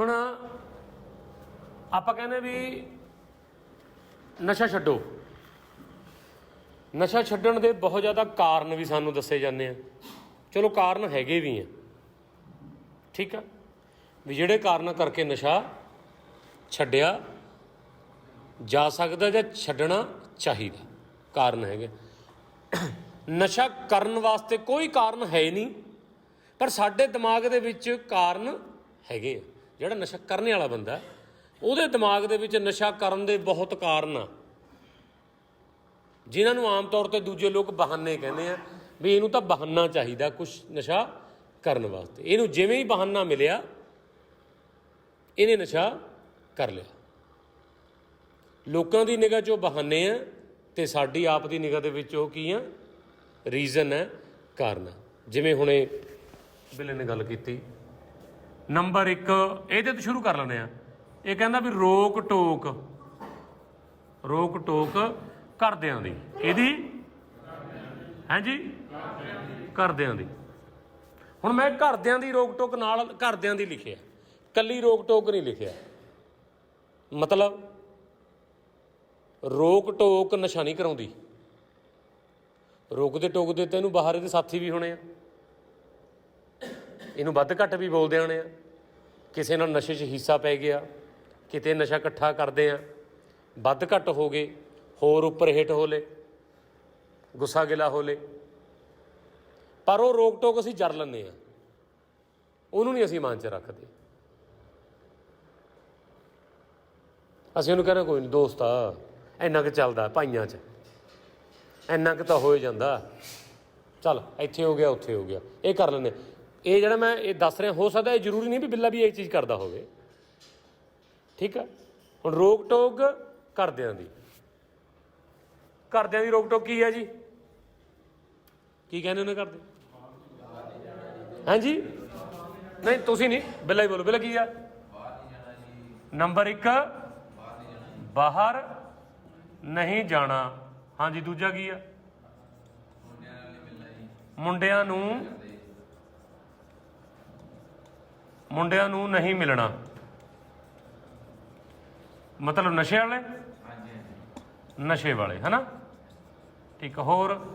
ਹੁਣ ਆਪਾਂ ਕਹਿੰਦੇ ਵੀ ਨਸ਼ਾ ਛੱਡੋ। ਨਸ਼ਾ ਛੱਡਣ ਦੇ ਬਹੁਤ ਜ਼ਿਆਦਾ ਕਾਰਨ ਵੀ ਸਾਨੂੰ ਦੱਸੇ ਜਾਂਦੇ ਆ। ਚਲੋ ਕਾਰਨ ਹੈਗੇ ਵੀ ਆ। ਠੀਕ ਆ? ਵੀ ਜਿਹੜੇ ਕਾਰਨ ਕਰਕੇ ਨਸ਼ਾ ਛੱਡਿਆ ਜਾ ਸਕਦਾ ਜਾਂ ਛੱਡਣਾ ਚਾਹੀਦਾ, ਕਾਰਨ ਹੈਗੇ। ਨਸ਼ਾ ਕਰਨ ਵਾਸਤੇ ਕੋਈ ਕਾਰਨ ਹੈ ਹੀ ਨਹੀਂ, ਪਰ ਸਾਡੇ ਦਿਮਾਗ ਦੇ ਵਿੱਚ ਕਾਰਨ ਹੈਗੇ ਆ। ਜਿਹੜਾ ਨਸ਼ਾ ਕਰਨ ਵਾਲਾ ਬੰਦਾ, ਉਹਦੇ ਦਿਮਾਗ ਦੇ ਵਿੱਚ ਨਸ਼ਾ ਕਰਨ ਦੇ ਬਹੁਤ ਕਾਰਨ ਆ। ਜਿਨ੍ਹਾਂ ਨੂੰ ਆਮ ਤੌਰ ਤੇ ਦੂਜੇ ਲੋਕ ਬਹਾਨੇ ਕਹਿੰਦੇ ਆ ਵੀ ਇਹਨੂੰ ਤਾਂ ਬਹਾਨਾ ਚਾਹੀਦਾ ਕੁਝ ਨਸ਼ਾ ਕਰਨ ਵਾਸਤੇ। ਇਹਨੂੰ ਜਿਵੇਂ ਹੀ ਬਹਾਨਾ ਮਿਲਿਆ, ਇਹਨੇ ਨਸ਼ਾ ਕਰ ਲਿਆ। ਲੋਕਾਂ ਦੀ ਨਿਗਾਹ 'ਚ ਉਹ ਬਹਾਨੇ ਆ ਤੇ ਸਾਡੀ ਆਪ ਦੀ ਨਿਗਾਹ ਦੇ ਵਿੱਚ ਉਹ ਕੀ ਆ? ਰੀਜ਼ਨ ਹੈ ਕਾਰਨ ਜਿਵੇਂ ਹੁਣੇ ਬਿੱਲੇ ਨੇ ਗੱਲ ਕੀਤੀ ਨੰਬਰ 1 ਇਹਦੇ ਤੋਂ ਸ਼ੁਰੂ ਕਰ ਲੈਂਦੇ ਆ। ਇਹ ਕਹਿੰਦਾ ਵੀ ਰੋਕ ਟੋਕ ਰੋਕ ਟੋਕ ਘਰਦਿਆਂ ਦੀ। ਇਹਦੀ ਹਾਂਜੀ? ਘਰਦਿਆਂ ਦੀ। ਹੁਣ ਮੈਂ ਘਰਦਿਆਂ ਦੀ ਰੋਕ ਟੋਕ ਨਾਲ ਘਰਦਿਆਂ ਦੀ ਲਿਖਿਆ। ਕੱਲੀ ਰੋਕ ਟੋਕ ਨਹੀਂ ਲਿਖਿਆ। ਮਤਲਬ ਰੋਕ ਟੋਕ ਨਸ਼ਾ ਨਹੀਂ ਕਰਾਉਂਦੀ। ਰੋਕਦੇ ਟੋਕਦੇ ਤੈਨੂੰ ਬਾਹਰ ਇਹਦੇ ਸਾਥੀ ਵੀ ਹੋਣੇ ਆ। ਇਹਨੂੰ ਵੱਧ ਘੱਟ ਵੀ ਬੋਲਦੇ ਹੋਣੇ ਆ। ਕਿਸੇ ਨਾਲ ਨਸ਼ੇ 'ਚ ਹਿੱਸਾ ਪੈ ਗਿਆ, ਕਿਤੇ ਨਸ਼ਾ ਇਕੱਠਾ ਕਰਦੇ ਆ, ਵੱਧ ਘੱਟ ਹੋ ਗਏ, ਹੋਰ ਉੱਪਰ ਹੇਠ ਹੋ ਲੇ ਗੁੱਸਾ ਗਿਲਾ ਹੋ ਲੇ ਪਰ ਉਹ ਰੋਕ ਟੋਕ ਅਸੀਂ ਜਰ ਲੈਂਦੇ ਆ। ਉਹਨੂੰ ਨਹੀਂ ਅਸੀਂ ਮਨ 'ਚ ਰੱਖਦੇ। ਅਸੀਂ ਉਹਨੂੰ ਕਹਿੰਦੇ ਕੋਈ ਨਹੀਂ ਦੋਸਤ ਆ, ਇੰਨਾ ਕੁ ਚੱਲਦਾ ਭਾਈਆਂ 'ਚ। ਇੰਨਾ ਕੁ ਤਾਂ ਹੋ ਹੀ ਜਾਂਦਾ। ਚੱਲ, ਇੱਥੇ ਹੋ ਗਿਆ, ਉੱਥੇ ਹੋ ਗਿਆ। ਇਹ ਕਰ ਲੈਂਦੇ ਇਹ ਜਿਹੜਾ ਮੈਂ ਇਹ ਦੱਸ ਰਿਹਾ, ਹੋ ਸਕਦਾ ਇਹ ਜ਼ਰੂਰੀ ਨਹੀਂ ਵੀ ਬਿੱਲਾ ਵੀ ਇਹ ਚੀਜ਼ ਕਰਦਾ ਹੋਵੇ। ਠੀਕ ਆ? ਹੁਣ ਰੋਕ ਟੋਕ ਘਰਦਿਆਂ ਦੀ। ਘਰਦਿਆਂ ਦੀ ਰੋਕ ਟੋਕ ਕੀ ਆ ਜੀ? ਕੀ ਕਹਿੰਦੇ ਉਹਨੇ ਕਰਦੇ ਹਾਂਜੀ? ਨਹੀਂ, ਤੁਸੀਂ ਨਹੀਂ, ਬਿੱਲਾ ਹੀ ਬੋਲੋ, ਬਿੱਲਾ ਕੀ ਆ? ਨੰਬਰ 1 ਬਾਹਰ ਨਹੀਂ ਜਾਣਾ। ਹਾਂਜੀ, ਦੂਜਾ ਕੀ ਆ? ਮੁੰਡਿਆਂ ਨੂੰ ਮੁੰਡਿਆਂ ਨੂੰ ਨਹੀਂ ਮਿਲਣਾ। ਮਤਲਬ ਨਸ਼ੇ ਵਾਲੇ? ਨਸ਼ੇ ਵਾਲੇ ਹਨਾ? ਠੀਕ ਆ, ਹੋਰ? ਬਸ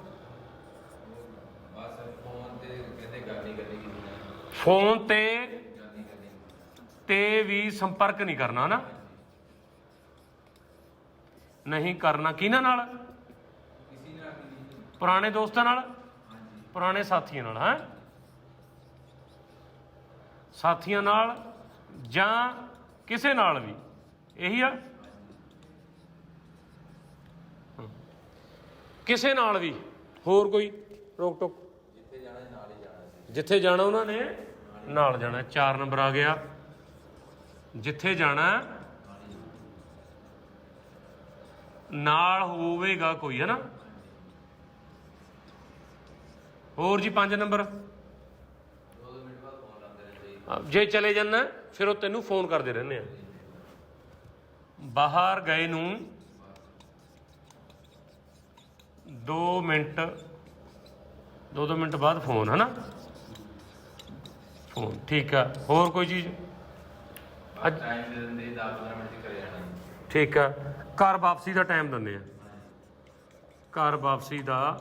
ਫੋਨ ਤੇ ਕਹਿੰਦੇ ਗੱਲ ਨਹੀਂ ਕਰਨੀ ਕਿਸੇ ਨਾਲ ਫੋਨ ਤੇ ਵੀ ਸੰਪਰਕ ਨਹੀਂ ਕਰਨਾ ਨਾ ਨਹੀਂ ਕਰਨਾ ਕਿਹਨਾਂ ਨਾਲ? ਕਿਸੇ ਪੁਰਾਣੇ ਦੋਸਤਾਂ ਨਾਲ? ਹਾਂਜੀ। ਪੁਰਾਣੇ ਸਾਥੀਆਂ ਨਾਲ ਹੈ? ਸਾਥੀਆਂ ਨਾਲ ਜਾਂ ਕਿਸੇ ਨਾਲ ਵੀ। ਇਹੀ ਆ। ਕਿਸੇ ਨਾਲ ਵੀ। ਹੋਰ ਕੋਈ? ਰੋਕ ਟੋਕ। ਜਿੱਥੇ ਜਾਣਾ ਨਾਲ ਹੀ ਜਾਣਾ ਜਿੱਥੇ ਜਾਣਾ ਉਹਨਾਂ ਨੇ, ਨਾਲ ਜਾਣਾ। 4 ਨੰਬਰ ਆ ਗਿਆ। ਜਿੱਥੇ ਜਾਣਾ, ਨਾਲ ਹੋਵੇਗਾ ਕੋਈ, ਹੈ ਨਾ? ਹੋਰ ਜੀ 5 ਨੰਬਰ ਦੋ ਦੋ ਮਿੰਟ ਬਾਅਦ ਫੋਨ ਲਾਉਂਦੇ ਰਹਿੰਦੇ ਸੀ। ਅਹ ਜੇ ਚਲੇ ਜਾਣਾ ਫਿਰ ਉਹ ਤੈਨੂੰ ਫੋਨ ਕਰਦੇ ਰਹਿੰਦੇ ਆ। ਬਾਹਰ ਗਏ ਨੂੰ 2 ਮਿੰਟ 2-2 ਮਿੰਟ ਬਾਅਦ ਫੋਨ ਹਨਾ? ਫੋਨ ਠੀਕ ਆ। ਹੋਰ ਕੋਈ ਚੀਜ਼? ਬਸ ਟਾਈਮ ਦੇ ਦਿੰਦੇ 10 15 ਮਿੰਟ ਚ ਕਰੇ ਜਾਣਾ। ਠੀਕ ਆ। ਘਰ ਵਾਪਸੀ ਦਾ ਟਾਈਮ ਦਿੰਦੇ ਆ। ਘਰ ਵਾਪਸੀ ਦਾ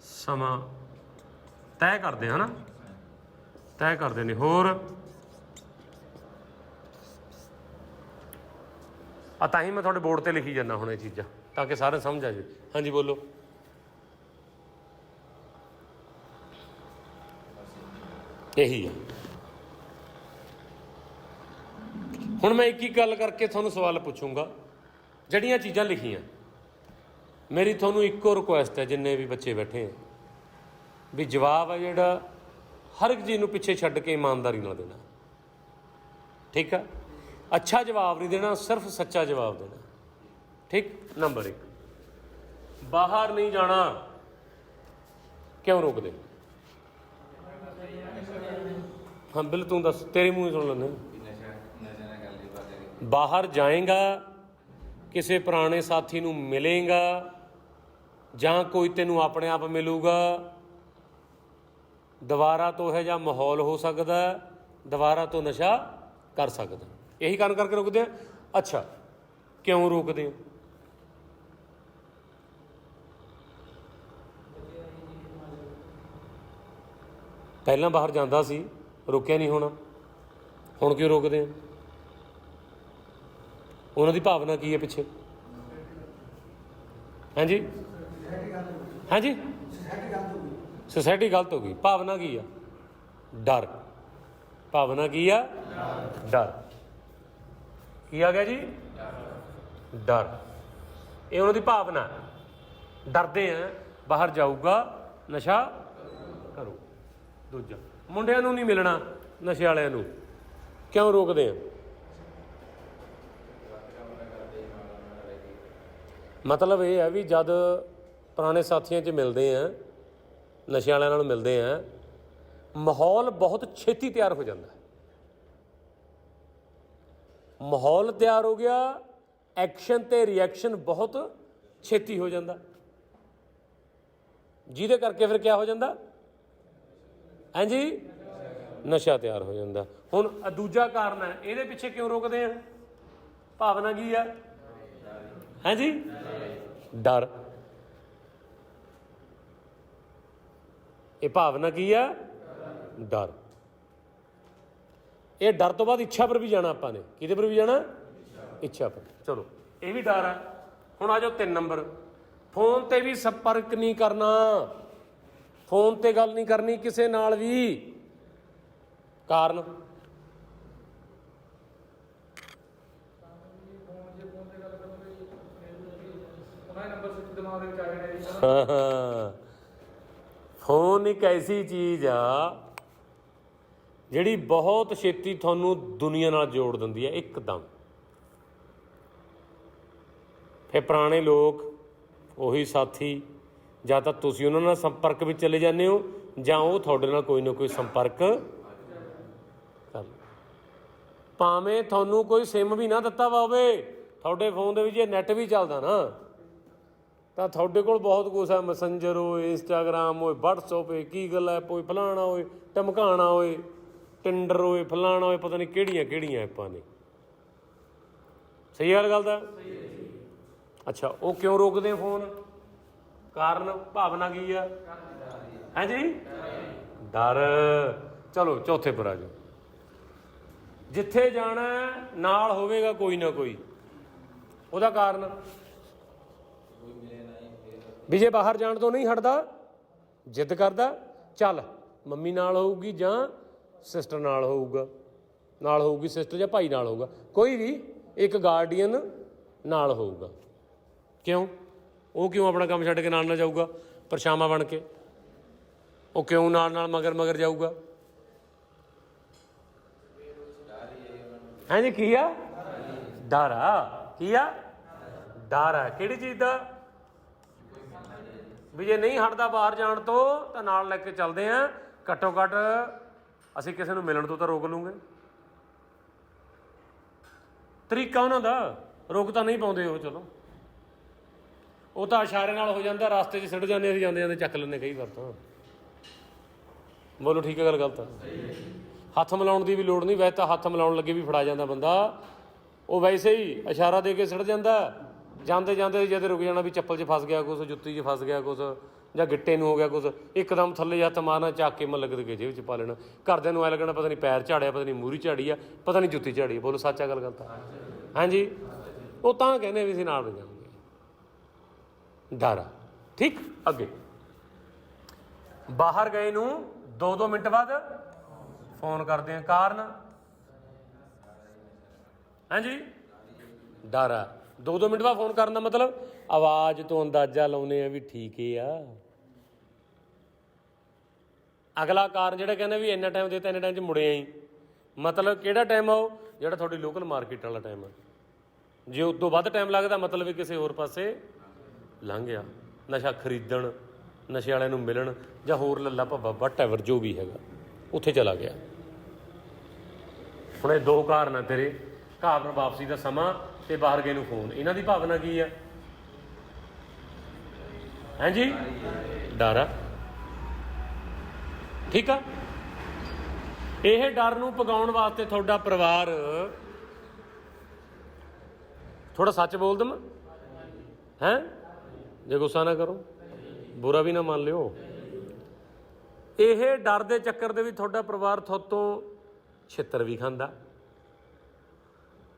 ਸਮਾਂ ਤੈਅ ਕਰਦੇ ਹਨਾ? ਤੈਅ ਕਰਦੇ ਨੇ ਹੋਰ? ਆ ਤਾਂ ਹੀ ਮੈਂ ਤੁਹਾਡੇ ਬੋਰਡ ਤੇ ਲਿਖੀ ਜਾਂਦਾ ਹੁਣ ਇਹ ਚੀਜ਼ਾਂ, ਤਾਂ ਕਿ ਸਾਰੇ ਸਮਝ ਆ ਜਾਵੇ। ਹਾਂਜੀ, ਬੋਲੋ। ਇਹੀ ਆ। ਹੁਣ ਮੈਂ ਇੱਕ ਹੀ ਗੱਲ ਕਰਕੇ ਤੁਹਾਨੂੰ ਸਵਾਲ ਪੁੱਛੂੰਗਾ, ਜਿਹੜੀਆਂ ਚੀਜ਼ਾਂ ਲਿਖੀਆਂ। ਮੇਰੀ ਤੁਹਾਨੂੰ ਇੱਕੋ ਰਿਕੁਐਸਟ ਹੈ, ਜਿੰਨੇ ਵੀ ਬੱਚੇ ਬੈਠੇ ਆ, ਵੀ ਜਵਾਬ ਆ ਜਿਹੜਾ ਹਰ ਇੱਕ ਚੀਜ਼ ਨੂੰ ਪਿੱਛੇ ਛੱਡ ਕੇ ਇਮਾਨਦਾਰੀ ਨਾਲ ਦੇਣਾ। ਠੀਕ ਆ? ਅੱਛਾ ਜਵਾਬ ਨਹੀਂ ਦੇਣਾ, ਸਿਰਫ ਸੱਚਾ ਜਵਾਬ ਦੇਣਾ। ਠੀਕ? ਨੰਬਰ 1 ਬਾਹਰ ਨਹੀਂ ਜਾਣਾ, ਕਿਉਂ ਰੋਕਦੇ? ਹਾਂ, ਬਿਲ ਤੂੰ ਦੱਸ, ਤੇਰੇ ਮੂੰਹ ਸੁਣ ਲੈਂਦੇ ਬਾਹਰ ਜਾਏਗਾ, ਕਿਸੇ ਪੁਰਾਣੇ ਸਾਥੀ ਨੂੰ ਮਿਲੇਗਾ, ਜਾਂ ਕੋਈ ਤੈਨੂੰ ਆਪਣੇ ਆਪ ਮਿਲੂਗਾ ਦੁਬਾਰਾ ਤੋਂ ਇਹ ਜਿਹਾ ਮਾਹੌਲ ਹੋ ਸਕਦਾ ਦੁਬਾਰਾ ਤੋਂ ਨਸ਼ਾ ਕਰ ਸਕਦਾ ਇਹੀ ਕਾਰਨ ਕਰਕੇ ਰੋਕਦੇ ਆ ਅੱਛਾ, ਕਿਉਂ ਰੋਕਦੇ ਹੋ? ਪਹਿਲਾਂ ਬਾਹਰ ਜਾਂਦਾ ਸੀ, ਰੋਕਿਆ ਨਹੀਂ ਹੋਣਾ। ਹੁਣ ਕਿਉਂ ਰੋਕਦੇ ਆ ਉਹਨਾਂ ਦੀ ਭਾਵਨਾ ਕੀ ਹੈ ਪਿੱਛੇ? ਹਾਂਜੀ? ਹਾਂਜੀ? ਸੋਸਾਇਟੀ ਗਲਤ ਹੋ ਗਈ। ਭਾਵਨਾ ਕੀ ਆ? ਡਰ। ਭਾਵਨਾ ਕੀ ਆ? ਡਰ। ਕੀ ਆ ਗਿਆ ਜੀ? ਡਰ। ਇਹ ਉਹਨਾਂ ਦੀ ਭਾਵਨਾ ਡਰਦੇ ਆ, ਬਾਹਰ ਜਾਊਗਾ, ਨਸ਼ਾ ਕਰੋ। ਦੂਜਾ, ਮੁੰਡਿਆਂ ਨੂੰ ਨਹੀਂ ਮਿਲਣਾ, ਨਸ਼ੇ ਵਾਲਿਆਂ ਨੂੰ। ਕਿਉਂ ਰੋਕਦੇ ਆ? ਮਤਲਬ ਇਹ ਹੈ ਵੀ ਜਦ ਪੁਰਾਣੇ ਸਾਥੀਆਂ 'ਚ ਮਿਲਦੇ ਆ ਨਸ਼ਿਆਂ ਵਾਲਿਆਂ ਨਾਲ ਮਿਲਦੇ ਆ, ਮਾਹੌਲ ਬਹੁਤ ਛੇਤੀ ਤਿਆਰ ਹੋ ਜਾਂਦਾ ਮਾਹੌਲ ਤਿਆਰ ਹੋ ਗਿਆ, ਐਕਸ਼ਨ ਤੇ ਰਿਐਕਸ਼ਨ ਬਹੁਤ ਛੇਤੀ ਹੋ ਜਾਂਦਾ। ਜਿਹਦੇ ਕਰਕੇ ਫਿਰ ਕੀ ਹੋ ਜਾਂਦਾ? ਹਾਂਜੀ ਨਸ਼ਾ ਤਿਆਰ ਹੋ ਜਾਂਦਾ। ਹੁਣ ਦੂਜਾ ਕਾਰਨ ਹੈ, ਇਹਦੇ ਪਿੱਛੇ ਕਿਉਂ ਰੋਕਦੇ ਆ? ਭਾਵਨਾ ਕੀ ਆ? ਹਾਂਜੀ ਡਰ। ਇਹ ਭਾਵਨਾ ਕੀ ਆ? ਡਰ। ਇਹ ਡਰ ਤੋਂ ਬਾਅਦ ਇੱਛਾ ਪਰ ਵੀ ਜਾਣਾ ਆਪਾਂ ਨੇ। ਕਿਹਦੇ ਪਰ ਵੀ ਜਾਣਾ? ਇੱਛਾ ਪਰ। ਚਲੋ ਇਹ ਵੀ ਡਰ ਆ। ਹੁਣ ਆ ਜਾਓ 3 ਨੰਬਰ। ਫੋਨ ਤੇ ਵੀ ਸੰਪਰਕ ਨਹੀਂ ਕਰਨਾ। ਫੋਨ ਤੇ ਗੱਲ ਨਹੀਂ ਕਰਨੀ ਕਿਸੇ ਨਾਲ ਵੀ। ਕਾਰਨ? ਹਾਂ, ਹਾਂ। ਫੋਨ ਇੱਕ ਐਸੀ ਚੀਜ਼ ਆ ਜਿਹੜੀ ਬਹੁਤ ਛੇਤੀ ਤੁਹਾਨੂੰ ਦੁਨੀਆ ਨਾਲ ਜੋੜ ਦਿੰਦੀ ਹੈ ਇੱਕਦਮ। ਫਿਰ ਪੁਰਾਣੇ ਲੋਕ, ਉਹੀ ਸਾਥੀ, ਜਾਂ ਤਾਂ ਤੁਸੀਂ ਉਹਨਾਂ ਨਾਲ ਸੰਪਰਕ ਵਿੱਚ ਚਲੇ ਜਾਂਦੇ ਹੋ, ਜਾਂ ਉਹ ਤੁਹਾਡੇ ਨਾਲ ਕੋਈ ਨਾ ਕੋਈ ਸੰਪਰਕ ਕਰ ਭਾਵੇਂ ਤੁਹਾਨੂੰ ਕੋਈ ਸਿਮ ਵੀ ਨਾ ਦਿੱਤਾ ਵਾ ਹੋਵੇ, ਤੁਹਾਡੇ ਫੋਨ ਦੇ ਵਿੱਚ ਜੇ ਨੈਟ ਵੀ ਚੱਲਦਾ ਨਾ। ਤਾਂ ਤੁਹਾਡੇ ਕੋਲ ਬਹੁਤ ਕੁਝ ਹੈ ਮੈਸੇਂਜਰ ਹੋਏ ਇੰਸਟਾਗ੍ਰam ਹੋਏ, WhatsApp ਹੋਏ, ਕੀ ਗੱਲ ਹੈ, ਕੋਈ ਫਲਾਣਾ ਹੋਏ, ਟਮਕਾਣਾ ਹੋਏ ਟਿੰਡਰ ਹੋਏ, ਫਲਾਣਾ ਹੋਏ, ਪਤਾ ਨਹੀਂ ਕਿਹੜੀਆਂ ਕਿਹੜੀਆਂ ਐਪਾਂ ਨੇ। ਸਹੀ ਗੱਲ ਗੱਲ ਦਾ ਅੱਛਾ, ਉਹ ਕਿਉਂ ਰੋਕਦੇ ਫੋਨ? ਕਾਰਨ, ਭਾਵਨਾ ਕੀ ਆ? ਹਾਂਜੀ ਡਰ। ਚਲੋ, ਚੌਥੇ ਪਰ ਆ ਜਾਓ। ਜਿੱਥੇ ਜਾਣਾ ਨਾਲ ਹੋਵੇਗਾ ਕੋਈ ਨਾ ਕੋਈ। ਉਹਦਾ ਕਾਰਨ? ਵੀ ਜੇ ਬਾਹਰ ਜਾਣ ਤੋਂ ਨਹੀਂ ਹਟਦਾ, ਜਿੱਦ ਕਰਦਾ, ਚੱਲ, ਮੰਮੀ ਨਾਲ ਹੋਊਗੀ ਜਾਂ ਸਿਸਟਰ ਨਾਲ ਹੋਊਗਾ। ਨਾਲ ਹੋਊਗੀ ਸਿਸਟਰ ਜਾਂ ਭਾਈ ਨਾਲ ਹੋਊਗਾ। ਕੋਈ ਵੀ ਇੱਕ ਗਾਰਡੀਅਨ ਨਾਲ ਹੋਊਗਾ। ਕਿਉਂ? ਉਹ ਕਿਉਂ ਆਪਣਾ ਕੰਮ ਛੱਡ ਕੇ ਨਾਲ ਨਾਲ ਜਾਊਗਾ? ਪਰਛਾਵਾਂ ਬਣ ਕੇ। ਉਹ ਕਿਉਂ ਨਾਲ ਨਾਲ ਮਗਰ ਮਗਰ ਜਾਊਗਾ? ਹਾਂਜੀ ਕੀ ਆ? ਡਰ ਆ। ਕੀ ਆ? ਡਰ ਆ। ਕਿਹੜੀ ਚੀਜ਼ ਦਾ? ਵੀ ਜੇ ਨਹੀਂ ਹਟਦਾ ਬਾਹਰ ਜਾਣ ਤੋਂ, ਤਾਂ ਨਾਲ ਲੈ ਕੇ ਚੱਲਦੇ ਆ। ਘੱਟੋ ਘੱਟ ਅਸੀਂ ਕਿਸੇ ਨੂੰ ਮਿਲਣ ਤੋਂ ਤਾਂ ਰੋਕ ਲੂਗੇ। ਤਰੀਕਾ ਉਹਨਾਂ ਦਾ, ਰੋਕ ਤਾਂ ਨਹੀਂ ਪਾਉਂਦੇ ਉਹ, ਚਲੋ। ਉਹ ਤਾਂ ਇਸ਼ਾਰੇ ਨਾਲ ਹੋ ਜਾਂਦਾ, ਰਸਤੇ 'ਚ ਸਿੱਟ ਜਾਂਦੇ, ਅਸੀਂ ਜਾਂਦੇ ਜਾਂਦੇ ਚੱਕ ਲੈਂਦੇ ਕਈ ਵਾਰ ਤਾਂ। ਬੋਲੋ, ਠੀਕ ਹੈ ਗੱਲ, ਗਲਤ ਹੈ ਹੱਥ ਮਿਲਾਉਣ ਦੀ ਵੀ ਲੋੜ ਨਹੀਂ, ਵੈਸੇ ਤਾਂ ਹੱਥ ਮਿਲਾਉਣ ਲੱਗੇ ਵੀ ਫੜਾ ਜਾਂਦਾ ਬੰਦਾ। ਉਹ ਵੈਸੇ ਹੀ ਇਸ਼ਾਰਾ ਦੇ ਕੇ ਸਿੱਟ ਜਾਂਦਾ। ਜਾਂਦੇ ਜਾਂਦੇ ਜਦ ਰੁਕ ਜਾਣਾ ਵੀ ਚੱਪਲ 'ਚ ਫਸ ਗਿਆ ਕੁਛ, ਜੁੱਤੀ 'ਚ ਫਸ ਗਿਆ ਕੁਛ ਜਾਂ ਗਿੱਟੇ ਨੂੰ ਹੋ ਗਿਆ ਕੁਛ, ਇੱਕਦਮ ਥੱਲੇ ਹੱਥ ਮਾਰਨਾ, ਚੱਕ ਕੇ ਮਲਕ ਦੇ ਜੇਬ 'ਚ ਪਾ ਲੈਣਾ। ਘਰਦਿਆਂ ਨੂੰ ਐ ਲੱਗਣਾ ਪਤਾ ਨਹੀਂ ਪੈਰ ਝਾੜਿਆ, ਪਤਾ ਨਹੀਂ ਮੂਰੀ ਝਾੜੀ ਆ, ਪਤਾ ਨਹੀਂ ਜੁੱਤੀ ਝਾੜੀ ਆ। ਬੋਲੋ, ਸੱਚਾ ਗੱਲ ਗਲਤ ਆ ਹਾਂਜੀ? ਉਹ ਤਾਂ ਕਹਿੰਦੇ ਵੀ ਅਸੀਂ ਨਾਲ ਨਹੀਂ ਜਾਵਾਂਗੇ ਡਰ। ਆ ਠੀਕ? ਅੱਗੇ। ਬਾਹਰ ਗਏ ਨੂੰ 2-2 ਮਿੰਟ ਬਾਅਦ ਫੋਨ ਕਰਦੇ ਆ ਕਾਰਨ। ਹਾਂਜੀ? ਡਰ। ਆ 2-2 ਮਿੰਟ ਬਾਅਦ ਫੋਨ ਕਰਨ ਦਾ ਮਤਲਬ, ਆਵਾਜ਼ ਤੋਂ ਅੰਦਾਜ਼ਾ ਲਾਉਨੇ ਆ ਵੀ ਠੀਕ ਹੀ ਆ। ਅਗਲਾ ਕਾਰਨ ਜਿਹੜਾ ਕਹਿੰਦਾ ਵੀ ਇੰਨਾ ਟਾਈਮ ਦਿੱਤਾ ਇੰਨੇ ਟਾਈਮ 'ਚ ਮੁੜਿਆ ਹੀ। ਮਤਲਬ ਕਿਹੜਾ ਟਾਈਮ ਆ ਉਹ? ਜਿਹੜਾ ਤੁਹਾਡੀ ਲੋਕਲ ਮਾਰਕੀਟ ਵਾਲਾ ਟਾਈਮ ਆ। ਜੇ ਉਸ ਤੋਂ ਵੱਧ ਟਾਈਮ ਲੱਗਦਾ, ਮਤਲਬ ਵੀ ਕਿਸੇ ਹੋਰ ਪਾਸੇ ਲੰਘ ਗਿਆ। ਨਸ਼ਾ ਖਰੀਦਣ, ਨਸ਼ੇ ਵਾਲਿਆਂ ਨੂੰ ਮਿਲਣ, ਜਾਂ ਹੋਰ ਲੱਲਾ ਭੱਬਾ ਵਟਐਵਰ ਜੋ ਵੀ ਹੈਗਾ, ਉੱਥੇ ਚਲਾ ਗਿਆ। ਹੁਣ ਇਹ ਦੋ ਕਾਰਨ ਆ ਤੇਰੇ ਘਰ ਵਾਪਸੀ ਦਾ ਸਮਾਂ। ਤੇ ਬਾਹਰ ਗਏ ਨੂੰ ਫੋਨ। ਇਹਨਾਂ ਦੀ ਭਾਵਨਾ ਕੀ ਆ? ਹਾਂਜੀ? ਡਰ। ਆ ਠੀਕ ਆ? ਇਹ ਡਰ ਨੂੰ ਪਗਾਉਣ ਵਾਸਤੇ ਤੁਹਾਡਾ ਪਰਿਵਾਰ ਥੋੜਾ ਸੱਚ ਬੋਲ ਦਮ। ਹੈ? ਜੇ ਗੁੱਸਾ ਨਾ ਕਰੋ, ਬੁਰਾ ਵੀ ਨਾ ਮੰਨ ਲਿਓ। ਇਹ ਡਰ ਦੇ ਚੱਕਰ ਦੇ ਵਿੱਚ ਤੁਹਾਡਾ ਪਰਿਵਾਰ ਤੁਹਾਤੋਂ ਛਿੱਤਰ ਵੀ ਖਾਂਦਾ।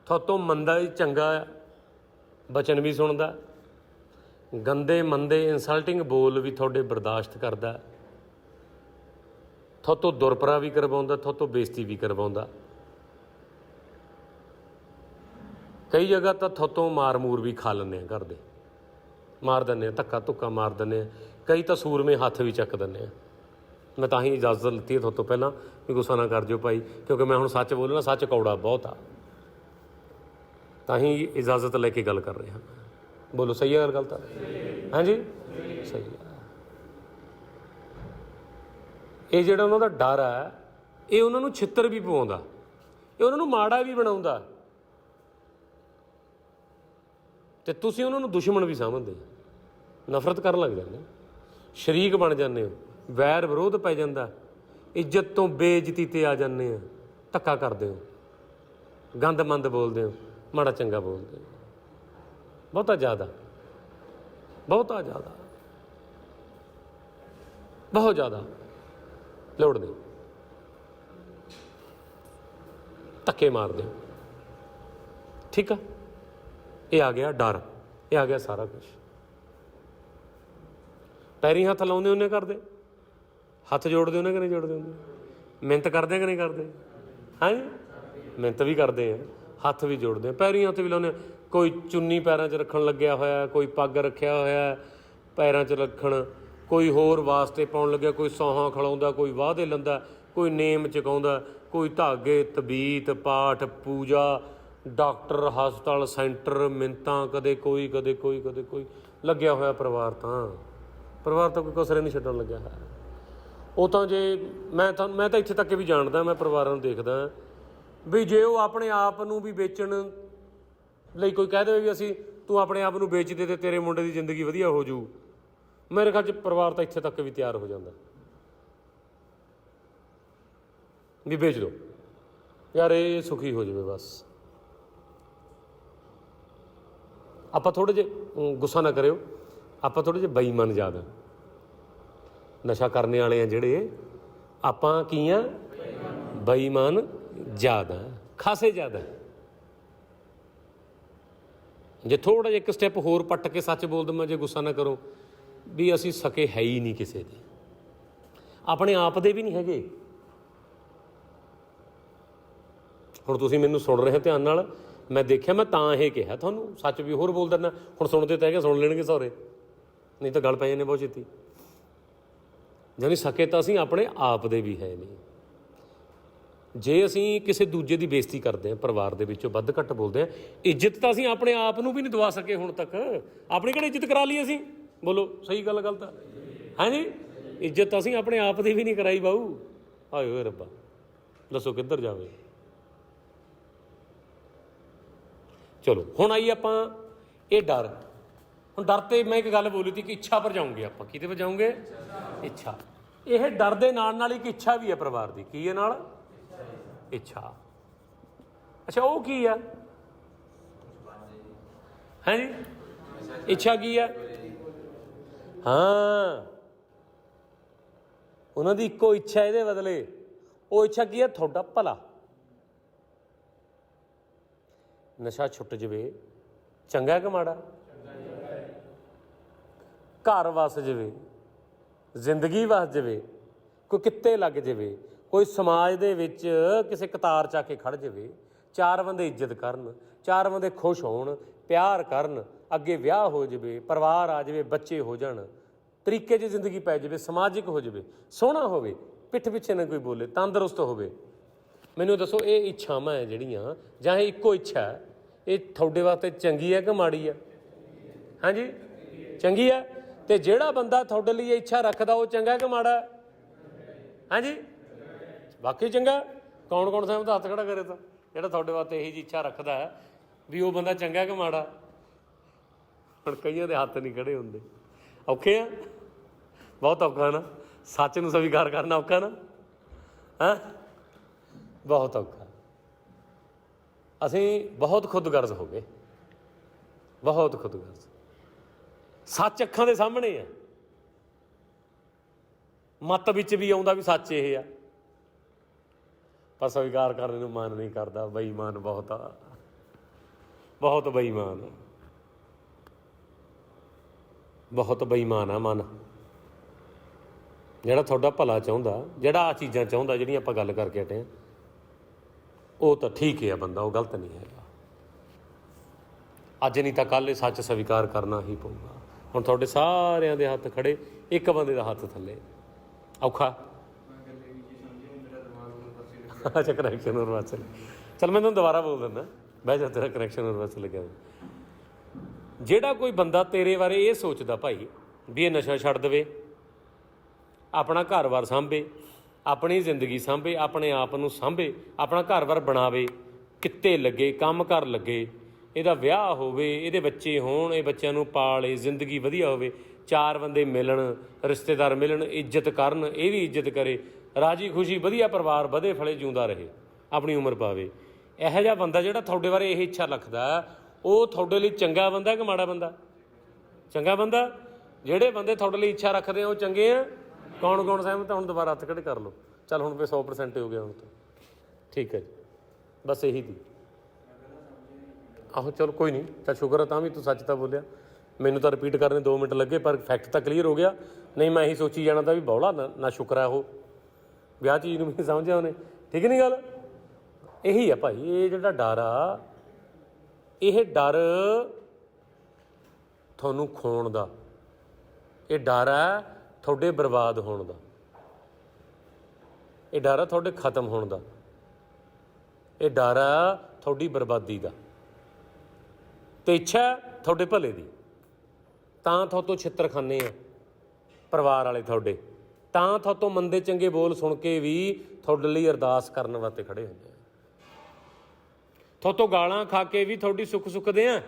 ਤੁਹਾਤੋਂ ਮੰਦਾ ਹੀ ਚੰਗਾ ਬਚਨ ਵੀ ਸੁਣਦਾ। ਗੰਦੇ ਮੰਦੇ ਇਨਸਲਟਿੰਗ ਬੋਲ ਵੀ ਤੁਹਾਡੇ ਬਰਦਾਸ਼ਤ ਕਰਦਾ। ਤੁਹਾਤੋਂ ਦੁਰਪਰਾ ਵੀ ਕਰਵਾਉਂਦਾ ਤੁਹਾਤੋਂ ਬੇਇੱਜ਼ਤੀ ਵੀ ਕਰਵਾਉਂਦਾ। ਕਈ ਜਗ੍ਹਾ ਤਾਂ ਤੁਹਾਤੋਂ ਮਾਰ ਮੂਰ ਵੀ ਖਾ ਲੈਂਦੇ ਆ ਘਰ ਦੇ। ਮਾਰ ਦਿੰਦੇ ਆ ਧੱਕਾ ਧੁੱਕਾ ਮਾਰ ਦਿੰਦੇ ਆ। ਕਈ ਤਾਂ ਸੂਰਮੇ ਹੱਥ ਵੀ ਚੱਕ ਦਿੰਦੇ ਆ। ਮੈਂ ਤਾਂ ਹੀ ਇਜਾਜ਼ਤ ਲਿੱਤੀ ਹੈ ਤੁਹਾਤੋਂ ਪਹਿਲਾਂ ਵੀ ਗੁੱਸਾ ਨਾ ਕਰ ਜਿਓ ਭਾਈ, ਕਿਉਂਕਿ ਮੈਂ ਹੁਣ ਸੱਚ ਬੋਲਣਾ, ਸੱਚ ਕੌੜਾ ਬਹੁਤ ਆ। ਤਾਂ ਹੀ ਇਜਾਜ਼ਤ ਲੈ ਕੇ ਗੱਲ ਕਰ ਰਹੇ ਹਾਂ। ਬੋਲੋ, ਸਹੀ ਹੈ ਗੱਲ ਗਲਤ ਆ ਹਾਂਜੀ? ਸਹੀ ਹੈ। ਇਹ ਜਿਹੜਾ ਉਹਨਾਂ ਦਾ ਡਰ ਹੈ, ਇਹ ਉਹਨਾਂ ਨੂੰ ਛਿੱਤਰ ਵੀ ਪਵਾਉਂਦਾ। ਇਹ ਉਹਨਾਂ ਨੂੰ ਮਾੜਾ ਵੀ ਬਣਾਉਂਦਾ। ਤੇ ਤੁਸੀਂ ਉਹਨਾਂ ਨੂੰ ਦੁਸ਼ਮਣ ਵੀ ਸਮਝਦੇ ਨਫ਼ਰਤ ਕਰਨ ਲੱਗ ਜਾਂਦੇ ਹੋ। ਸ਼ਰੀਕ ਬਣ ਜਾਂਦੇ ਹੋ। ਵੈਰ ਵਿਰੋਧ ਪੈ ਜਾਂਦਾ। ਇੱਜ਼ਤ ਤੋਂ ਬੇਇੱਜ਼ਤੀ ਤੇ ਆ ਜਾਂਦੇ ਆ ਧੱਕਾ ਕਰਦੇ ਹੋ। ਗੰਦ ਮੰਦ ਬੋਲਦੇ ਹੋ। ਮਾੜਾ ਚੰਗਾ ਬੋਲਦੇ ਹੋ ਬਹੁਤਾ ਜ਼ਿਆਦਾ। ਬਹੁਤਾ ਜ਼ਿਆਦਾ। ਬਹੁਤ ਜ਼ਿਆਦਾ। ਲੋੜ ਨਹੀਂ। ਧੱਕੇ ਮਾਰਦੇ। ਠੀਕ ਆ? ਇਹ ਆ ਗਿਆ ਡਰ। ਇਹ ਆ ਗਿਆ ਸਾਰਾ ਕੁਝ ਪੈਰੀ ਹੱਥ ਲਾਉਂਦੇ ਉਹਨੇ ਕਰਦੇ? ਹੱਥ ਜੋੜਦੇ ਉਹਨੇ ਕਿ ਨਹੀਂ ਜੋੜਦੇ ਹੁੰਦੇ? ਮਿਹਨਤ ਕਰਦੇ ਕਿ ਨਹੀਂ ਕਰਦੇ? ਹਾਂਜੀ ਮਿਹਨਤ ਵੀ ਕਰਦੇ ਆ। ਹੱਥ ਵੀ ਜੋੜਦੇ ਆ ਪੈਰੀ ਹੱਥ ਵੀ ਲਾਉਂਦੇ ਆ। ਕੋਈ ਚੁੰਨੀ ਪੈਰਾਂ 'ਚ ਰੱਖਣ ਲੱਗਿਆ ਹੋਇਆ, ਕੋਈ ਪੱਗ ਰੱਖਿਆ ਹੋਇਆ, ਪੈਰਾਂ 'ਚ ਰੱਖਣ, ਕੋਈ ਹੋਰ ਵਾਸਤੇ ਪਾਉਣ ਲੱਗਿਆ, ਕੋਈ ਸੌਹਾਂ ਖਲਾਉਂਦਾ ਕੋਈ ਵਾਅਦੇ ਲੰਦਾ, ਕੋਈ ਨੇਮ ਚਕਾਉਂਦਾ, ਕੋਈ ਧਾਗੇ, ਤਬੀਤ, ਪਾਠ, ਪੂਜਾ, ਡਾਕਟਰ, ਹਸਪਤਾਲ, ਸੈਂਟਰ ਮਿੰਤਾਂ ਕਦੇ ਕੋਈ ਕਦੇ ਕੋਈ ਕਦੇ ਕੋਈ। ਲੱਗਿਆ ਹੋਇਆ ਪਰਿਵਾਰ ਤਾਂ। ਪਰਿਵਾਰ ਤਾਂ ਕੋਈ ਕਸਰੇ ਨਹੀਂ ਛੱਡਣ ਲੱਗਿਆ ਹੈ ਉਹ ਤਾਂ ਜੇ, ਮੈਂ ਤਾਂ ਮੈਂ ਤਾਂ ਇੱਥੇ ਤੱਕ ਵੀ ਜਾਣਦਾ, ਮੈਂ ਪਰਿਵਾਰਾਂ ਨੂੰ ਦੇਖਦਾ। ਵੀ ਜੇ ਉਹ ਆਪਣੇ ਆਪ ਨੂੰ ਵੀ ਵੇਚਣ ਲਈ ਕੋਈ ਕਹਿ ਦੇਵੇ ਵੀ ਅਸੀਂ, ਤੂੰ ਆਪਣੇ ਆਪ ਨੂੰ ਵੇਚ ਦੇ ਤੇ ਤੇਰੇ ਮੁੰਡੇ ਦੀ ਜ਼ਿੰਦਗੀ ਵਧੀਆ ਹੋ ਜੂ। ਮੇਰੇ ਖਿਆਲ ਚ ਪਰਿਵਾਰ ਤਾਂ ਇੱਥੇ ਤੱਕ ਵੀ ਤਿਆਰ ਹੋ ਜਾਂਦਾ। ਵੀ ਵੇਚ ਦੋ। ਯਾਰ ਇਹ ਸੁਖੀ ਹੋ ਜਾਵੇ ਬਸ। ਆਪਾਂ ਥੋੜੇ ਜਿਹੇ ਗੁੱਸਾ ਨਾ ਕਰਿਓ। ਆਪਾਂ ਥੋੜੇ ਜਿਹੇ ਬੇਈਮਾਨ ਜ਼ਿਆਦਾ ਨਸ਼ਾ ਕਰਨ ਵਾਲੇ ਆ ਜਿਹੜੇ, ਆਪਾਂ ਕੀ ਆ? ਬੇਈਮਾਨ। ਜ਼ਿਆਦਾ, ਖਾਸੇ ਜ਼ਿਆਦਾ। ਜੇ ਥੋੜਾ ਜਿਹਾ ਇੱਕ ਸਟੈਪ ਹੋਰ ਪੱਟ ਕੇ ਸੱਚ ਬੋਲ ਦਵਾਂ ਜੇ ਗੁੱਸਾ ਨਾ ਕਰੋ, ਵੀ ਅਸੀਂ ਸਕੇ ਹੈ ਹੀ ਨਹੀਂ ਕਿਸੇ ਦੇ। ਆਪਣੇ ਆਪ ਦੇ ਵੀ ਨਹੀਂ ਹੈਗੇ। ਹੁਣ ਤੁਸੀਂ ਮੈਨੂੰ ਸੁਣ ਰਹੇ ਹੋ ਧਿਆਨ ਨਾਲ, ਮੈਂ ਦੇਖਿਆ, ਮੈਂ ਤਾਂ ਇਹ ਕਿਹਾ। ਤੁਹਾਨੂੰ ਸੱਚ ਵੀ ਹੋਰ ਬੋਲ ਦਿੰਦਾ, ਹੁਣ ਸੁਣਦੇ ਤਾਂ ਹੈਗੇ, ਸੁਣ ਲੈਣਗੇ ਸਹੁਰੇ ਨਹੀਂ ਤਾਂ ਗੱਲ ਪੈ ਜਾਂਦੇ ਬਹੁਤ ਛੇਤੀ। ਜਾਨੀ ਸਕੇ ਤਾਂ ਅਸੀਂ ਆਪਣੇ ਆਪ ਦੇ ਵੀ ਹੈ ਨਹੀਂ। ਜੇ ਅਸੀਂ ਕਿਸੇ ਦੂਜੇ ਦੀ ਬੇਇੱਜ਼ਤੀ ਕਰਦੇ ਹਾਂ, ਪਰਿਵਾਰ ਦੇ ਵਿੱਚੋਂ ਵੱਧ ਘੱਟ ਬੋਲਦੇ ਹਾਂ, ਇੱਜ਼ਤ ਤਾਂ ਅਸੀਂ ਆਪਣੇ ਆਪ ਨੂੰ ਵੀ ਨਹੀਂ ਦਵਾ ਸਕੇ ਹੁਣ ਤੱਕ। ਆਪਣੀ ਕਿਹੜੀ ਇੱਜ਼ਤ ਕਰਾ ਲਈ ਅਸੀਂ? ਬੋਲੋ, ਸਹੀ ਗੱਲ ਗਲਤ ਆ ਹਾਂਜੀ? ਇੱਜ਼ਤ ਅਸੀਂ ਆਪਣੇ ਆਪ ਦੀ ਵੀ ਨਹੀਂ ਕਰਾਈ ਬਾਊ। ਹਾਏ ਓਏ ਰੱਬਾ, ਦੱਸੋ ਕਿੱਧਰ ਜਾਵੇ? ਚਲੋ, ਹੁਣ ਆਈ ਆਪਾਂ, ਇਹ ਡਰ। ਹੁਣ ਡਰ ਤੇ ਮੈਂ ਇੱਕ ਗੱਲ ਬੋਲੀ ਸੀ ਕਿ ਇੱਛਾ ਪਰ ਜਾਉਂਗੇ ਆਪਾਂ। ਕਿਤੇ ਪਰ ਜਾਉਂਗੇ ਇੱਛਾ। ਇਹ ਡਰ ਦੇ ਨਾਲ ਨਾਲ ਇੱਕ ਇੱਛਾ ਵੀ ਹੈ ਪਰਿਵਾਰ ਦੀ। ਕੀ ਹੈ ਨਾਲ? ਇੱਛਾ। ਅੱਛਾ, ਉਹ ਕੀ ਆ? ਹੈ ਜੀ? ਇੱਛਾ ਕੀ ਆ? ਹਾਂ। ਉਹਨਾਂ ਦੀ ਇੱਕੋ ਇੱਛਾ ਇਹਦੇ ਬਦਲੇ। ਉਹ ਇੱਛਾ ਕੀ ਹੈ ਤੁਹਾਡਾ ਭਲਾ। ਨਸ਼ਾ ਛੁੱਟ ਜਵੇ, ਚੰਗਾ ਕਿ ਮਾੜਾ? ਘਰ ਵਸ ਜਵੇ, ਜ਼ਿੰਦਗੀ ਵਸ ਜਵੇ, ਕੋਈ ਕਿੱਤੇ ਲੱਗ ਜਵੇ ਕੋਈ ਸਮਾਜ ਦੇ ਵਿੱਚ ਕਿਸੇ ਕਤਾਰ ਚ ਆ ਕੇ ਖੜ ਜਾਵੇ, ਚਾਰ ਬੰਦੇ ਇੱਜ਼ਤ ਕਰਨ, ਚਾਰ ਬੰਦੇ ਖੁਸ਼ ਹੋਣ, ਪਿਆਰ ਕਰਨ, ਅੱਗੇ ਵਿਆਹ ਹੋ ਜਾਵੇ, ਪਰਿਵਾਰ ਆ ਜਾਵੇ, ਬੱਚੇ ਹੋ ਜਾਣ, ਤਰੀਕੇ 'ਚ ਜ਼ਿੰਦਗੀ ਪੈ ਜਾਵੇ, ਸਮਾਜਿਕ ਹੋ ਜਾਵੇ, ਸੋਹਣਾ ਹੋਵੇ, ਪਿੱਠ ਪਿੱਛੇ ਨਾ ਕੋਈ ਬੋਲੇ, ਤੰਦਰੁਸਤ ਹੋਵੇ। ਮੈਨੂੰ ਦੱਸੋ, ਇਹ ਇੱਛਾਵਾਂ ਹੈ ਜਿਹੜੀਆਂ, ਜਾਂ ਇਹ ਇੱਕੋ ਇੱਛਾ ਇਹ ਤੁਹਾਡੇ ਵਾਸਤੇ ਚੰਗੀ ਹੈ ਕਿ ਮਾੜੀ ਹੈ? ਹਾਂਜੀ? ਚੰਗੀ ਹੈ? ਤੇ ਜਿਹੜਾ ਬੰਦਾ ਤੁਹਾਡੇ ਲਈ ਇਹ ਇੱਛਾ ਰੱਖਦਾ, ਉਹ ਚੰਗਾ ਕਿ ਮਾੜਾ ਹੈ? ਹਾਂਜੀ? ਬਾਕੀ ਚੰਗਾ। ਕੌਣ ਕੌਣ ਸਾਹਿਬ ਦਾ ਹੱਥ ਖੜਾ ਕਰੇ ਤਾਂ। ਜਿਹੜਾ ਤੁਹਾਡੇ ਵਾਸਤੇ ਇਹੀ ਜੀ ਇੱਛਾ ਰੱਖਦਾ ਹੈ, ਵੀ ਉਹ ਬੰਦਾ ਚੰਗਾ ਕਿ ਮਾੜਾ। ਹੁਣ ਕਈਆਂ ਦੇ ਹੱਥ ਨਹੀਂ ਖੜੇ ਹੁੰਦੇ। ਔਖੇ ਆ। ਬਹੁਤ ਔਖਾ ਨਾ। ਸੱਚ ਨੂੰ ਸਵੀਕਾਰ ਕਰਨਾ ਔਖਾ ਨਾ। ਹਾਂ? ਬਹੁਤ ਔਖਾ। ਅਸੀਂ ਬਹੁਤ ਖੁਦਗਰਜ਼ ਹੋ ਗਏ। ਬਹੁਤ ਖੁਦਗਰਜ਼। ਸੱਚ ਅੱਖਾਂ ਦੇ ਸਾਹਮਣੇ ਆ। ਮਤ ਵਿੱਚ ਵੀ ਆਉਂਦਾ ਵੀ ਸੱਚ ਇਹ ਆ। ਪਰ ਸਵੀਕਾਰ ਕਰਨ ਨੂੰ ਮਨ ਨਹੀਂ ਕਰਦਾ, ਬੇਈਮਾਨ ਬਹੁਤ ਆ। ਬਹੁਤ ਬੇਈਮਾਨ ਆ। ਬਹੁਤ ਬੇਈਮਾਨ ਆ ਮਨ। ਜਿਹੜਾ ਤੁਹਾਡਾ ਭਲਾ ਚਾਹੁੰਦਾ, ਜਿਹੜਾ ਆ ਚੀਜ਼ਾਂ ਚਾਹੁੰਦਾ, ਜਿਹੜੀਆਂ ਆਪਾਂ ਗੱਲ ਕਰਕੇ ਹਟੇ ਆ ਉਹ ਤਾਂ ਠੀਕ ਹੈ ਬੰਦਾ, ਉਹ ਗਲਤ ਨਹੀਂ ਹੈਗਾ। ਅੱਜ ਨਹੀਂ ਤਾਂ ਕੱਲ ਇਹ ਸੱਚ ਸਵੀਕਾਰ ਕਰਨਾ ਹੀ ਪਊਗਾ। ਹੁਣ ਤੁਹਾਡੇ ਸਾਰਿਆਂ ਦੇ ਹੱਥ ਖੜੇ, ਇੱਕ ਬੰਦੇ ਦਾ ਹੱਥ ਥੱਲੇ। ਔਖਾ ਮੈਂ ਗੱਲ ਇਹ ਵੀ ਕੀ ਸਮਝੇ ਮੇਰਾ ਦਿਮਾਗ ਨੂੰ ਪਾਸੇ ਲੱਗਿਆ ਅੱਛਾ ਕਨੈਕਸ਼ਨ ਹੋਰ ਵਾਸਤੇ ਚਲ। ਮੈਂ ਤੁਹਾਨੂੰ ਦੁਬਾਰਾ ਬੋਲ ਦਿੰਦਾ। ਬਹਿ ਜਾ, ਤੇਰਾ ਕਨੈਕਸ਼ਨ ਹੋਰ ਵਾਸਤੇ ਲੱਗਿਆ ਜਿਹੜਾ ਕੋਈ ਬੰਦਾ ਤੇਰੇ ਬਾਰੇ ਇਹ ਸੋਚਦਾ ਭਾਈ ਵੀ ਇਹ ਨਸ਼ਾ ਛੱਡ ਦੇਵੇ, ਆਪਣਾ ਘਰ-ਬਾਰ ਸੰਭੇ, ਆਪਣੀ ਜ਼ਿੰਦਗੀ ਸੰਭੇ, ਆਪਣੇ ਆਪ ਨੂੰ ਸੰਭੇ, ਆਪਣਾ ਘਰ-ਬਾਰ ਬਣਾਵੇ, ਕਿੱਤੇ ਲੱਗੇ ਕੰਮ ਕਰ ਲੱਗੇ, ਇਹਦਾ ਵਿਆਹ ਹੋਵੇ, ਇਹਦੇ ਬੱਚੇ ਹੋਣ, ਇਹ ਬੱਚਿਆਂ ਨੂੰ ਪਾਲੇ, ਜ਼ਿੰਦਗੀ ਵਧੀਆ ਹੋਵੇ, ਚਾਰ ਬੰਦੇ ਮਿਲਣ, ਰਿਸ਼ਤੇਦਾਰ ਮਿਲਣ, ਇੱਜ਼ਤ ਕਰਨ, ਇਹ ਵੀ ਇੱਜ਼ਤ ਕਰੇ ਰਾਜੀ ਖੁਸ਼ੀ ਵਧੀਆ ਪਰਿਵਾਰ ਵਧੇ ਫਲੇ ਜਿਉਂਦਾ ਰਹੇ, ਆਪਣੀ ਉਮਰ ਪਾਵੇ। ਇਹੋ ਜਿਹਾ ਬੰਦਾ ਜਿਹੜਾ ਤੁਹਾਡੇ ਬਾਰੇ ਇਹ ਇੱਛਾ ਰੱਖਦਾ, ਉਹ ਤੁਹਾਡੇ ਲਈ ਚੰਗਾ ਬੰਦਾ ਕਿ ਮਾੜਾ ਬੰਦਾ? ਚੰਗਾ ਬੰਦਾ? ਜਿਹੜੇ ਬੰਦੇ ਤੁਹਾਡੇ ਲਈ ਇੱਛਾ ਰੱਖਦੇ ਆ, ਉਹ ਚੰਗੇ ਆ? ਕੌਣ ਕੌਣ ਸਹਿਮਤ ਹੁਣ ਦੁਬਾਰਾ ਹੱਥ ਖੜੇ ਕਰ ਲਓ। ਚੱਲ ਹੁਣ ਫੇ 100% ਹੋ ਗਿਆ ਹੁਣ ਤਾਂ। ਠੀਕ ਹੈ ਜੀ। ਬਸ ਇਹੀ ਦੀ ਆਹੋ, ਚਲ ਕੋਈ ਨਹੀਂ। ਤਾਂ ਸ਼ੁਕਰ ਹੈ ਤਾਂ ਵੀ ਤੂੰ ਸੱਚ ਤਾਂ ਬੋਲਿਆ। ਮੈਨੂੰ ਤਾਂ ਰਿਪੀਟ ਕਰਨੇ 2 ਮਿੰਟ ਲੱਗੇ, ਪਰ ਫੈਕਟ ਤਾਂ ਕਲੀਅਰ ਹੋ ਗਿਆ। ਨਹੀਂ, ਮੈਂ ਇਹੀ ਸੋਚੀ ਜਾਣਾ ਤਾਂ ਵੀ ਬੌਲਾ, ਨਾ ਨਾ ਸ਼ੁਕਰ ਹੈ ਉਹ। ਵਿਆਹ ਚੀਜ਼ ਨੂੰ ਵੀ ਸਮਝਿਆ ਉਹਨੇ। ਠੀਕ ਨਹੀਂ ਗੱਲ? ਇਹੀ ਆ ਭਾਈ, ਇਹ ਜਿਹੜਾ ਡਰ ਆ, ਇਹ ਡਰ ਤੁਹਾਨੂੰ ਖੋਣ ਦਾ। ਇਹ ਡਰ ਹੈ ਤੁਹਾਡੇ ਬਰਬਾਦ ਹੋਣ ਦਾ। ਇਹ ਡਰ ਆ ਤੁਹਾਡੇ ਖਤਮ ਹੋਣ ਦਾ। ਇਹ ਡਰ ਹੈ ਤੁਹਾਡੀ ਬਰਬਾਦੀ ਦਾ। ਤੇ ਇੱਛਾ ਤੁਹਾਡੇ ਭਲੇ ਦੀ। ਤਾਂ ਤੁਹਾਤੋਂ ਛਿੱਤਰ ਖਾਨੇ ਆ ਪਰਿਵਾਰ ਵਾਲੇ ਤੁਹਾਡੇ। ਤਾਂ ਤੁਹਾਤੋਂ ਮੰਦੇ ਚੰਗੇ ਬੋਲ ਸੁਣ ਕੇ ਵੀ ਤੁਹਾਡੇ ਲਈ ਅਰਦਾਸ ਕਰਨ ਵਾਸਤੇ ਖੜੇ ਹੁੰਦੇ ਆ। ਤੁਹਾਤੋਂ ਗਾਲਾਂ ਖਾ ਕੇ ਵੀ ਤੁਹਾਡੀ ਸੁੱਖ ਸੁੱਖਦੇ ਆ।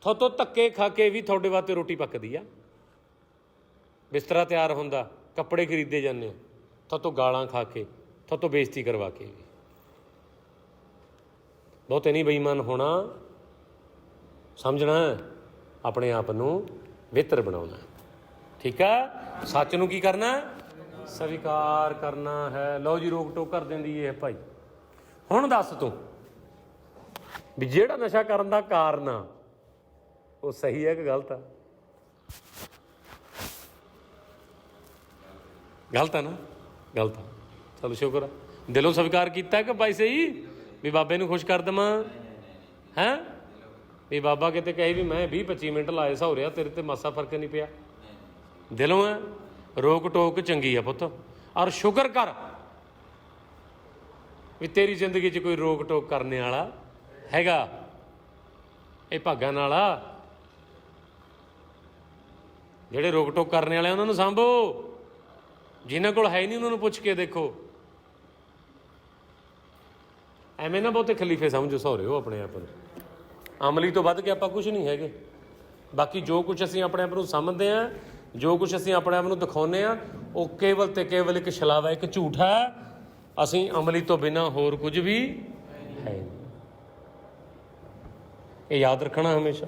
ਤੁਹਾਤੋਂ ਧੱਕੇ ਖਾ ਕੇ ਵੀ ਤੁਹਾਡੇ ਵਾਸਤੇ ਰੋਟੀ ਪੱਕਦੀ ਆ। ਬਿਸਤਰਾ ਤਿਆਰ ਹੁੰਦਾ, ਕੱਪੜੇ ਖਰੀਦੇ ਜਾਂਦੇ ਆ। ਤੁਹਾਤੋਂ ਗਾਲਾਂ ਖਾ ਕੇ ਤੁਹਾਤੋਂ ਬੇਇੱਜ਼ਤੀ ਕਰਵਾ ਕੇ ਵੀ। ਬਹੁਤੇ ਨਹੀਂ ਬੇਈਮਾਨ ਹੋਣਾ। ਸਮਝਣਾ, ਆਪਣੇ ਆਪ ਨੂੰ ਬਿਹਤਰ ਬਣਾਉਣਾ। ਠੀਕ ਹੈ ਸੱਚ ਨੂੰ ਕੀ ਕਰਨਾ? ਸਵੀਕਾਰ ਕਰਨਾ ਹੈ। ਲਓ ਜੀ, ਰੋਕ ਟੋਕ ਕਰ ਦਿੰਦੀ ਇਹ ਭਾਈ। ਹੁਣ ਦੱਸ ਤੂੰ ਵੀ ਜਿਹੜਾ ਨਸ਼ਾ ਕਰਨ ਦਾ ਕਾਰਨ ਆ, ਉਹ ਸਹੀ ਹੈ ਕਿ ਗਲਤ ਆ? ਗਲਤ ਆ ਨਾ? ਗਲਤ ਆ। ਚਲੋ ਸ਼ੁਕਰ ਆ। ਦਿਲੋਂ ਸਵੀਕਾਰ ਕੀਤਾ ਕਿ ਭਾਈ ਸਹੀ? ਵੀ ਬਾਬੇ ਨੂੰ ਖੁਸ਼ ਕਰ ਦਵਾਂ? ਹੈ? ਵੀ ਬਾਬਾ ਕਿਤੇ ਕਹੇ ਵੀ ਮੈਂ 20 25 ਮਿੰਟ ਲਾਏ ਸੌਰਿਆ ਤੇਰੇ ਤੇ ਮਾਸਾ ਫ਼ਰਕ ਨਹੀਂ ਪਿਆ। ਦਿਲੋਂ ਹੈ, ਰੋਕ ਟੋਕ ਚੰਗੀ ਆ ਪੁੱਤ। ਔਰ ਸ਼ੁਕਰ ਕਰ ਵੀ ਤੇਰੀ ਜ਼ਿੰਦਗੀ 'ਚ ਕੋਈ ਰੋਕ ਟੋਕ ਕਰਨੇ ਵਾਲਾ ਹੈਗਾ। ਇਹ ਭਾਗਾਂ ਨਾਲ ਆ। ਜਿਹੜੇ ਰੋਕ ਟੋਕ ਕਰਨੇ ਵਾਲੇ ਉਹਨਾਂ ਨੂੰ ਸੰਭੋ। ਜਿਨ੍ਹਾਂ ਕੋਲ ਹੈ ਨਹੀਂ, ਉਹਨਾਂ ਨੂੰ ਪੁੱਛ ਕੇ ਦੇਖੋ। ਐਵੇਂ ਨਾ ਬਹੁਤੇ ਖਲੀਫੇ ਸਮਝੋ, ਸਹੁਰੇ ਹੋ ਆਪਣੇ ਆਪ ਨੂੰ। ਅਮਲੀ ਤੋਂ ਵੱਧ ਕੇ ਆਪਾਂ ਕੁਝ ਨਹੀਂ ਹੈਗੇ। ਬਾਕੀ ਜੋ ਕੁਝ ਅਸੀਂ ਆਪਣੇ ਆਪ ਨੂੰ ਸਮਝਦੇ ਆ ਜੋ ਕੁਝ ਅਸੀਂ ਆਪਣੇ ਆਪ ਨੂੰ ਦਿਖਾਉਂਦੇ ਆ ਉਹ ਕੇਵਲ ਤੇ ਕੇਵਲ ਇੱਕ ਛਲਾਵਾ ਇੱਕ ਝੂਠ ਹੈ। ਅਸੀਂ ਅਮਲੀ ਤੋਂ ਬਿਨਾ ਹੋਰ ਕੁਝ ਵੀ ਹੈ ਨਹੀਂ। ਇਹ ਯਾਦ ਰੱਖਣਾ ਹਮੇਸ਼ਾ।